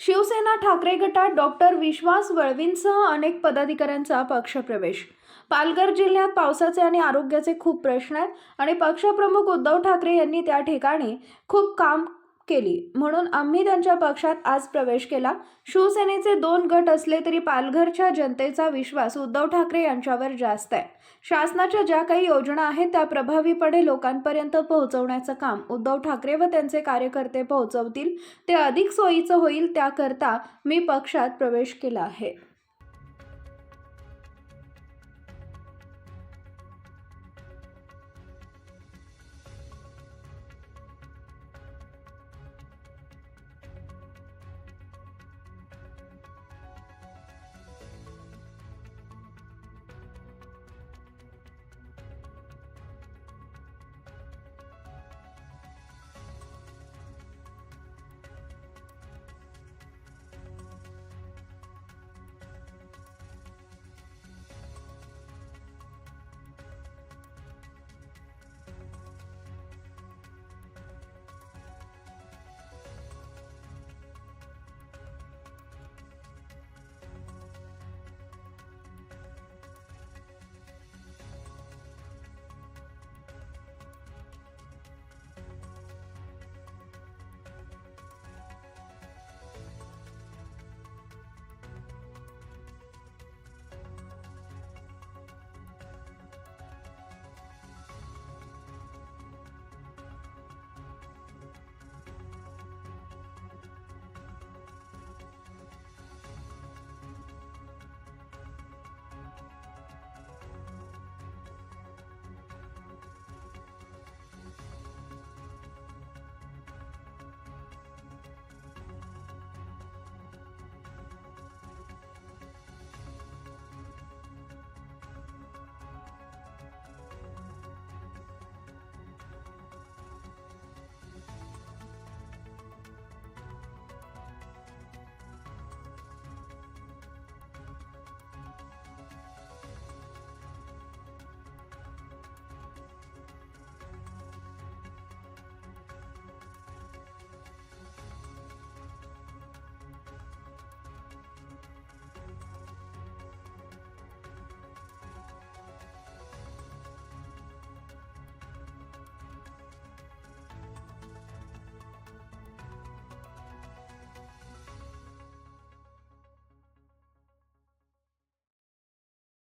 शिवसेना ठाकरे गटात डॉक्टर विश्वास वळवींसह अनेक पदाधिकाऱ्यांचा पक्षप्रवेश. पालघर जिल्ह्यात पावसाचे आणि आरोग्याचे खूप प्रश्न आहेत आणि पक्षप्रमुख उद्धव ठाकरे यांनी त्या ठिकाणी खूप काम केली. म्हणून आम्ही त्यांच्या पक्षात आज प्रवेश केला. शिवसेनेचे दोन गट असले तरी पालघरच्या जनतेचा विश्वास उद्धव ठाकरे यांच्यावर जास्त आहे. शासनाच्या ज्या काही योजना आहेत त्या प्रभावीपणे लोकांपर्यंत पोहोचवण्याचं काम उद्धव ठाकरे व त्यांचे कार्यकर्ते पोहोचवतील ते अधिक सोयीचं होईल त्याकरता मी पक्षात प्रवेश केला आहे.